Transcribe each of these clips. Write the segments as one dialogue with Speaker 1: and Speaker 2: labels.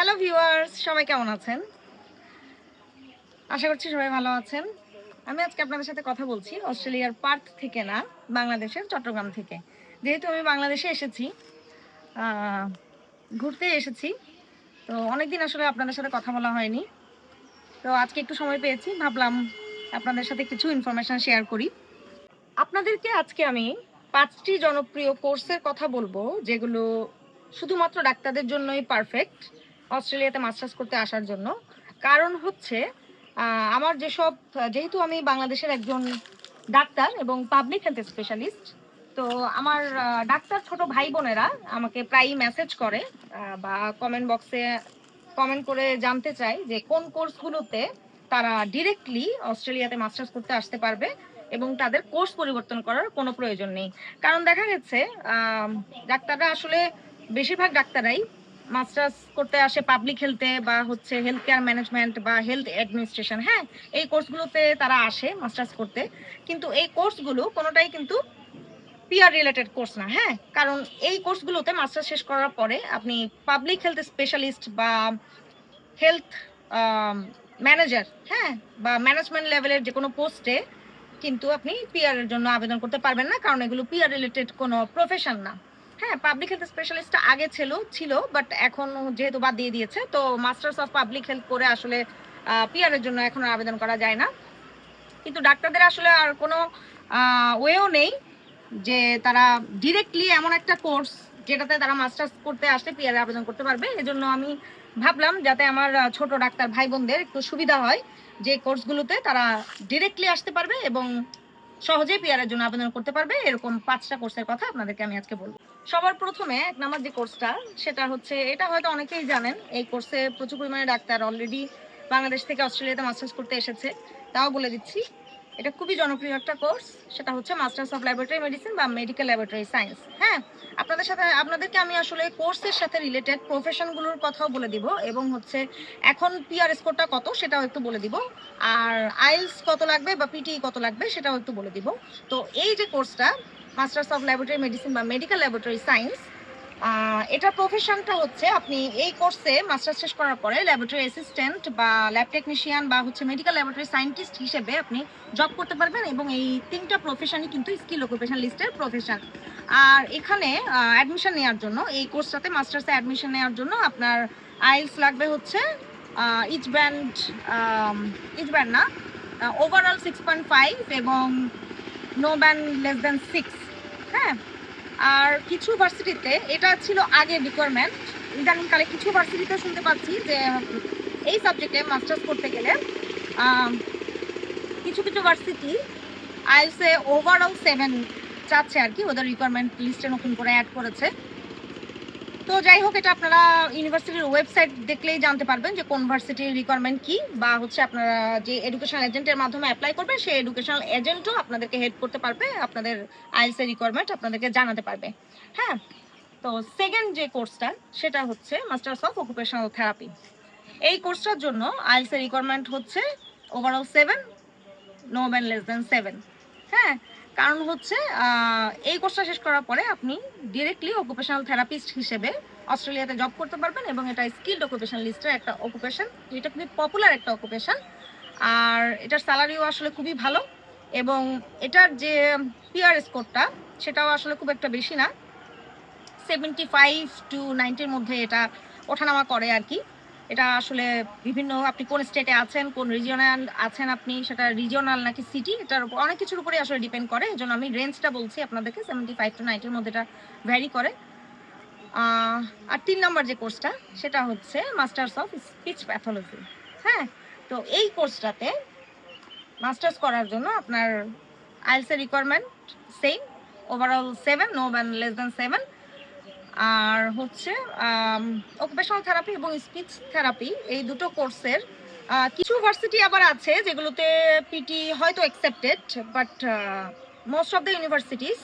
Speaker 1: Hello viewers সবাই কেমন আছেন? আশা করছি সবাই ভালো আছেন। আমি আজকে আপনাদের সাথে কথা বলছি অস্ট্রেলিয়ার পার্থ থেকে না, বাংলাদেশের চট্টগ্রাম থেকে। যেহেতু আমি বাংলাদেশে এসেছি ঘুরতে এসেছি, তো অনেকদিন আসলে আপনাদের সাথে কথা বলা হয়নি। তো আজকে একটু সময় পেয়েছি, ভাবলাম আপনাদের সাথে কিছু ইনফরমেশন শেয়ার করি। আপনাদেরকে আজকে আমি পাঁচটি জনপ্রিয় কোর্সের কথা বলব, যেগুলো শুধুমাত্র ডাক্তারদের জন্যই পারফেক্ট অস্ট্রেলিয়াতে মাস্টার্স করতে আসার জন্য। কারণ হচ্ছে আমার যেসব, যেহেতু আমি বাংলাদেশের একজন ডাক্তার এবং পাবলিক হেলথ স্পেশালিস্ট তো আমার ডাক্তার ছোট ভাই বোনেরা আমাকে প্রায়ই মেসেজ করে বা কমেন্ট বক্সে কমেন্ট করে জানতে চায় যে কোন কোর্সগুলোতে তারা ডিরেক্টলি অস্ট্রেলিয়াতে মাস্টার্স করতে আসতে পারবে এবং তাদের কোর্স পরিবর্তন করার কোনো প্রয়োজন নেই। কারণ দেখা গেছে ডাক্তাররা আসলে বেশিরভাগ ডাক্তারাই মাস্টার্স করতে আসে পাবলিক হেলথে বা হচ্ছে হেলথ কেয়ার ম্যানেজমেন্ট বা হেলথ অ্যাডমিনিস্ট্রেশন হ্যাঁ? এই কোর্সগুলোতে তারা আসে মাস্টার্স করতে। কিন্তু এই কোর্সগুলো কোনোটাই কিন্তু পিআর রিলেটেড কোর্স না হ্যাঁ? কারণ এই কোর্সগুলোতে মাস্টার্স শেষ করার পরে আপনি পাবলিক হেলথ স্পেশালিস্ট বা হেলথ ম্যানেজার হ্যাঁ? বা ম্যানেজমেন্ট লেভেলের যে কোনো পোস্টে কিন্তু আপনি পিআর এর জন্য আবেদন করতে পারবেন না, কারণ এগুলো পিআর রিলেটেড কোনো প্রফেশন না। হ্যাঁ পাবলিক হেলথ স্পেশালিস্টটা আগে ছিল ছিল বাট এখন যেহেতু বাদ দিয়ে দিয়েছে, তো মাস্টার্স অফ পাবলিক হেলথ করে আসলে পিআর এর জন্য এখন আবেদন করা যায় না। কিন্তু ডাক্তারদের আসলে আর কোনো ওয়েও নেই যে তারা ডিরেক্টলি এমন একটা কোর্স যেটাতে তারা মাস্টার্স করতে আসলে পিআর আবেদন করতে পারবে। এজন্য আমি ভাবলাম যাতে আমার ছোট ডাক্তার ভাই বোনদের একটু সুবিধা হয় যে কোর্সগুলোতে তারা ডিরেক্টলি আসতে পারবে এবং সহজেই পিআর এর জন্য আবেদন করতে পারবে। এরকম পাঁচটা কোর্সের কথা আপনাদেরকে আমি আজকে বলব। সবার প্রথমে এক নাম্বার যে কোর্সটা সেটা হচ্ছে, এটা হয়তো অনেকেই জানেন, এই কোর্সে প্রচুর পরিমাণে ডাক্তার অলরেডি বাংলাদেশ থেকে অস্ট্রেলিয়াতে মাস্টার্স করতে এসেছে। তাও বলে দিচ্ছি, এটা খুবই জনপ্রিয় একটা কোর্স সেটা হচ্ছে মাস্টার্স অফ ল্যাবরেটরি মেডিসিন বা মেডিকেল ল্যাবরেটরি সায়েন্স হ্যাঁ আপনাদের সাথে, আপনাদেরকে আমি আসলে কোর্সের সাথে রিলেটেড প্রফেশনগুলোর কথাও বলে দিব, এবং হচ্ছে এখন পিআর স্কোরটা কত, সেটাও একটু বলে দিব। আর আইলস কত লাগবে বা পিটি কত লাগবে, সেটাও একটু বলে দিব। তো এই যে কোর্সটা মাস্টার্স অফ ল্যাবরেটরি মেডিসিন বা মেডিকেল ল্যাবরেটরি সায়েন্স এটা প্রফেশনটা হচ্ছে আপনি এই কোর্সে মাস্টার্স শেষ করার পরে ল্যাবরেটরি অ্যাসিস্ট্যান্ট বা ল্যাব টেকনিশিয়ান বা হচ্ছে মেডিকেল ল্যাবরেটরি সায়েন্টিস্ট হিসেবে আপনি জব করতে পারবেন এবং এই তিনটা প্রফেশনই কিন্তু স্কিল অকুপেশন লিস্টের প্রফেশন আর এখানে অ্যাডমিশন নেওয়ার জন্য, এই কোর্সটাতে মাস্টার্সে অ্যাডমিশন নেওয়ার জন্য আপনার আইলস লাগবে হচ্ছে ইচ ব্যান্ড ইচ ব্যান্ড না ওভারঅল সিক্স পয়েন্ট ফাইভ এবং no band less than six হ্যাঁ? আর কিছু ভার্সিটিতে, এটা ছিল আগে রিকোয়ারমেন্ট ইদানিংকালে কিছু ভার্সিটিতে শুনতে পাচ্ছি যে এই সাবজেক্টে মাস্টার্স করতে গেলে কিছু কিছু ভার্সিটি আইএলসে ওভারঅল সেভেন চাচ্ছে আর কি, ওদের রিকোয়ারমেন্ট লিস্টে নতুন করে অ্যাড করেছে। তো যাই হোক, এটা আপনারা ইউনিভার্সিটির ওয়েবসাইট দেখলেই জানতে পারবেন যে কোন ভার্সিটির রিকোয়ারমেন্ট কি বা হচ্ছে আপনারা যে এডুকেশনাল এজেন্টের মাধ্যমে অ্যাপ্লাই করবেন সেই এডুকেশনাল এজেন্টও আপনাদেরকে হেল্প করতে পারবে, আপনাদের আইএলস এর রিকোয়ারমেন্ট আপনাদেরকে জানাতে পারবে। হ্যাঁ? তো সেকেন্ড যে কোর্সটা সেটা হচ্ছে মাস্টার্স অফ অকুপেশনাল থেরাপি এই কোর্সটার জন্য আইএলস এর রিকোয়ারমেন্ট হচ্ছে overall seven no band less than seven হ্যাঁ? কারণ হচ্ছে এই কোর্সটা শেষ করার পরে আপনি ডিরেক্টলি অকুপেশনাল থেরাপিস্ট হিসেবে অস্ট্রেলিয়াতে জব করতে পারবেন এবং এটা স্কিল্ড অকুপেশন লিস্টের একটা অকুপেশন যেটা খুবই পপুলার একটা অকুপেশন আর এটার স্যালারিও আসলে খুবই ভালো এবং এটার যে পিআর স্কোরটা সেটাও আসলে খুব একটা বেশি না। সেভেন্টি ফাইভ টু নাইনটির মধ্যে এটা ওঠানামা করে আর কি। এটা আসলে বিভিন্ন, আপনি কোন স্টেটে আছেন, কোন রিজিয়নাল আছেন আপনি, সেটা রিজিয়নাল নাকি সিটি এটার উপর অনেক কিছুর উপরে আসলে ডিপেন্ড করে। এই আমি রেঞ্জটা বলছি আপনাদেরকে সেভেন্টি ফাইভ টু নাইনটির মধ্যে এটা ভ্যারি করে। আর তিন নম্বর যে কোর্সটা সেটা হচ্ছে মাস্টার্স অফ স্পিচ প্যাথোলজি হ্যাঁ তো এই কোর্সটাতে মাস্টার্স করার জন্য আপনার আইএলসের requirement same overall seven no band less than seven আর হচ্ছে অকুপেশনাল থেরাপি এবং স্পিচ থেরাপি এই দুটো কোর্সের কিছু ভার্সিটি আবার আছে যেগুলোতে পিটি হয়তো accepted but most of the universities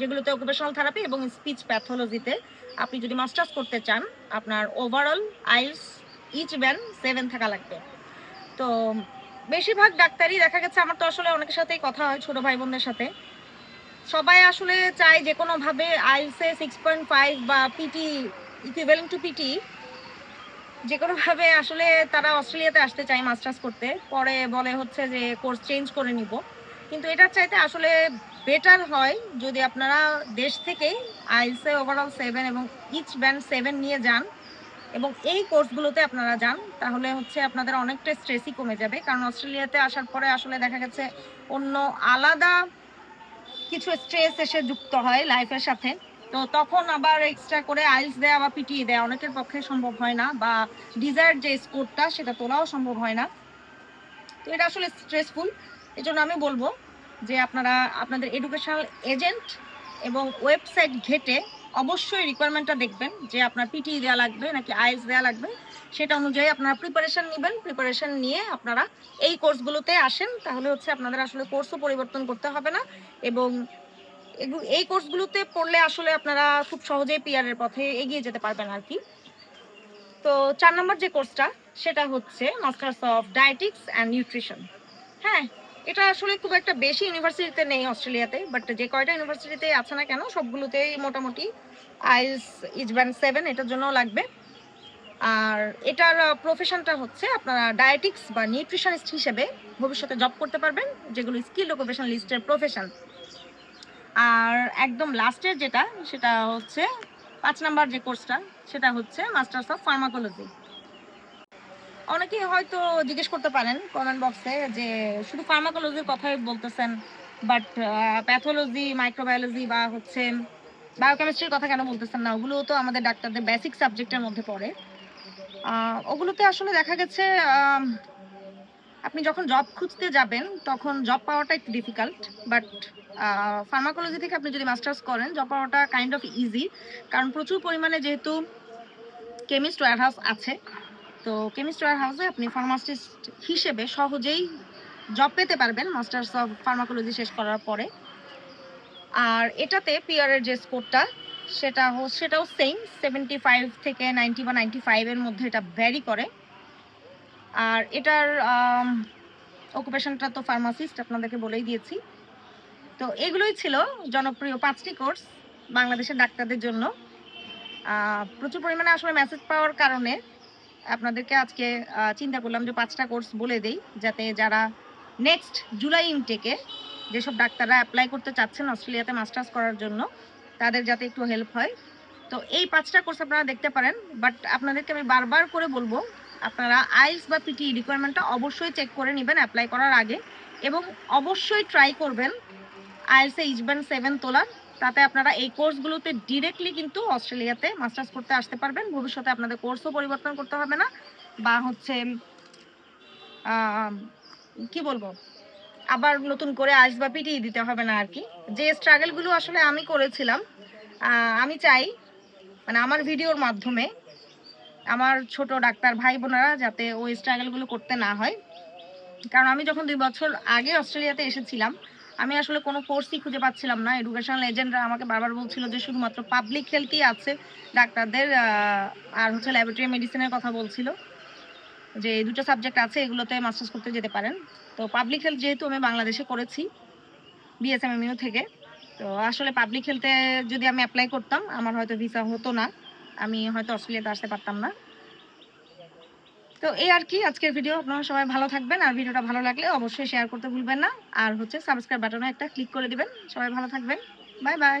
Speaker 1: যেগুলোতে অকুপেশনাল থেরাপি এবং স্পিচ প্যাথোলজিতে আপনি যদি মাস্টার্স করতে চান, আপনার overall IELTS each band seven থাকা লাগবে। তো, বেশিরভাগ ডাক্তারই দেখা গেছে, আমার তো আসলে অনেকের সাথেই কথা হয়, ছোট ভাই বোনদের সাথে। সবাই আসলে চায় যে কোনোভাবে আইলসে সিক্স পয়েন্ট ফাইভ বা পিটি ইকুইভ্যালেন্ট টু পিটি যে কোনোভাবে আসলে তারা অস্ট্রেলিয়াতে আসতে চায় মাস্টার্স করতে। পরে বলে হচ্ছে যে কোর্স চেঞ্জ করে নিব। কিন্তু এটার চাইতে আসলে বেটার হয় যদি আপনারা দেশ থেকেই আইসে ওভারঅল সেভেন এবং ইচ ব্যান্ড সেভেন নিয়ে যান এবং এই কোর্সগুলোতে আপনারা যান, তাহলে হচ্ছে আপনাদের অনেকটা স্ট্রেসই কমে যাবে। কারণ অস্ট্রেলিয়াতে আসার পরে আসলে দেখা গেছে অন্য আলাদা কিছু স্ট্রেস এসে যুক্ত হয় লাইফের সাথে। তো তখন আবার এক্সট্রা করে আইলস দেয়া বা পিটিয়ে দেয়া অনেকের পক্ষে সম্ভব হয় না, বা ডিজায়ার যে স্কোরটা সেটা তোলাও সম্ভব হয় না। তো এটা আসলে স্ট্রেসফুল এই জন্য আমি বলব যে আপনারা, আপনাদের এডুকেশনাল এজেন্ট এবং ওয়েবসাইট ঘেটে অবশ্যই রিকোয়ারমেন্টটা দেখবেন যে আপনার পিটি দেওয়া লাগবে নাকি আইএলস দেওয়া লাগবে। সেটা অনুযায়ী আপনারা প্রিপারেশন নেবেন। প্রিপারেশন নিয়ে আপনারা এই কোর্সগুলোতে আসেন। তাহলে হচ্ছে আপনাদের আসলে কোর্সও পরিবর্তন করতে হবে না। এবং এই কোর্সগুলোতে পড়লে আসলে আপনারা খুব সহজেই পিয়ারের পথে এগিয়ে যেতে পারবেন আর কি। তো চার নম্বর যে কোর্সটা সেটা হচ্ছে masters of dietetics and nutrition হ্যাঁ এটা আসলে খুব একটা বেশি ইউনিভার্সিটিতে নেই অস্ট্রেলিয়াতে বাট যে কয়টা ইউনিভার্সিটিতে আছে না কেন, সবগুলোতেই মোটামুটি আইএলস ইজব্যান্ড সেভেন এটার জন্য লাগবে। আর এটার প্রফেশনটা হচ্ছে আপনারা ডায়েটিক্স বা নিউট্রিশনিস্ট হিসেবে ভবিষ্যতে জব করতে পারবেন, যেগুলো স্কিল অকুপেশন লিস্টের প্রফেশন আর একদম লাস্টের যেটা, সেটা হচ্ছে পাঁচ নাম্বার যে কোর্সটা সেটা হচ্ছে মাস্টার্স অফ ফার্মাকোলজি অনেকেই হয়তো জিজ্ঞেস করতে পারেন কমেন্ট বক্সে যে শুধু ফার্মাকোলজির কথাই বলতেছেন বাট প্যাথোলজি মাইক্রোবায়োলজি বা হচ্ছে বায়োকেমিস্ট্রির কথা কেন বলতেছেন না? ওগুলো তো আমাদের ডাক্তারদের বেসিক সাবজেক্টের মধ্যে পড়ে। ওগুলোতে আসলে দেখা গেছে আপনি যখন জব খুঁজতে যাবেন, তখন জব পাওয়াটা একটু ডিফিকাল্ট বাট ফার্মাকোলজি থেকে আপনি যদি মাস্টার্স করেন জব পাওয়াটা কাইন্ড অফ ইজি কারণ প্রচুর পরিমাণে যেহেতু কেমিস্ট ওয়ারহাউস আছে তো কেমিস্ট ওয়ারহাউসে আপনি ফার্মাসিস্ট হিসেবে সহজেই জব পেতে পারবেন মাস্টার্স অফ ফার্মাকোলজি শেষ করার পরে। আর এটাতে পিআরের যে স্কোরটা সেটা সেটাও সেম সেভেন্টি ফাইভ থেকে নাইনটি বা নাইনটি ফাইভের মধ্যে এটা ভ্যারি করে। আর এটার অকুপেশনটা তো ফার্মাসিস্ট আপনাদেরকে বলেই দিয়েছি। তো এগুলোই ছিল জনপ্রিয় পাঁচটি কোর্স বাংলাদেশের ডাক্তারদের জন্য। প্রচুর পরিমাণে আসলে মেসেজ পাওয়ার কারণে আপনাদেরকে আজকে চিন্তা করলাম যে পাঁচটা কোর্স বলে দেই, যাতে যারা নেক্সট জুলাই ইনটেকে যেসব ডাক্তাররা অ্যাপ্লাই করতে চাচ্ছেন অস্ট্রেলিয়াতে মাস্টার্স করার জন্য, তাদের যাতে একটু হেল্প হয়। তো এই পাঁচটা কোর্স আপনারা দেখতে পারেন বাট আপনাদেরকে আমি বারবার করে বলব, আপনারা আইএলস বা পিটি রিকোয়ারমেন্টটা অবশ্যই চেক করে নেবেন অ্যাপ্লাই করার আগে, এবং অবশ্যই ট্রাই করবেন আইএলসে ইজব্যান্ড সেভেন তোলার। তাতে আপনারা এই কোর্সগুলোতে ডিরেক্টলি কিন্তু অস্ট্রেলিয়াতে মাস্টার্স করতে আসতে পারবেন। ভবিষ্যতে আপনাদের কোর্সও পরিবর্তন করতে হবে না। বা হচ্ছে কি বলব? আবার নতুন করে আইস বা পিটিয়ে দিতে হবে না আর কি যে স্ট্রাগলগুলো আসলে আমি করেছিলাম আমি চাই মানে আমার ভিডিওর মাধ্যমে আমার ছোট ডাক্তার ভাই বোনেরা যাতে ওই স্ট্রাগলগুলো করতে না হয়। কারণ আমি যখন দুই বছর আগে অস্ট্রেলিয়াতে এসেছিলাম আমি আসলে কোনো কোর্সই খুঁজে পাচ্ছিলাম না। এডুকেশনাল এজেন্টরা আমাকে বারবার বলছিল যে শুধুমাত্র পাবলিক হেলথই আছে। ডাক্তারদের আর হচ্ছে ল্যাবরেটরি মেডিসিনের কথা বলছিল যে এই দুটো সাবজেক্ট আছে, এগুলোতে মাস্টার্স করতে যেতে পারেন। তো পাবলিক হেলথ যেহেতু আমি বাংলাদেশে করেছি বিএসএমএমইউ থেকে, তো আসলে পাবলিক হেলথে যদি আমি অ্যাপ্লাই করতাম, আমার হয়তো ভিসা হতো না। আমি হয়তো অস্ট্রেলিয়াতে আসতে পারতাম না। তো এই আর কি আজকের ভিডিও আপনারা সবাই ভালো থাকবেন আর ভিডিওটা ভালো লাগলে অবশ্যই শেয়ার করতে ভুলবেন না। আর হচ্ছে সাবস্ক্রাইব বাটনে একটা ক্লিক করে দিবেন। সবাই ভালো থাকবেন। Bye bye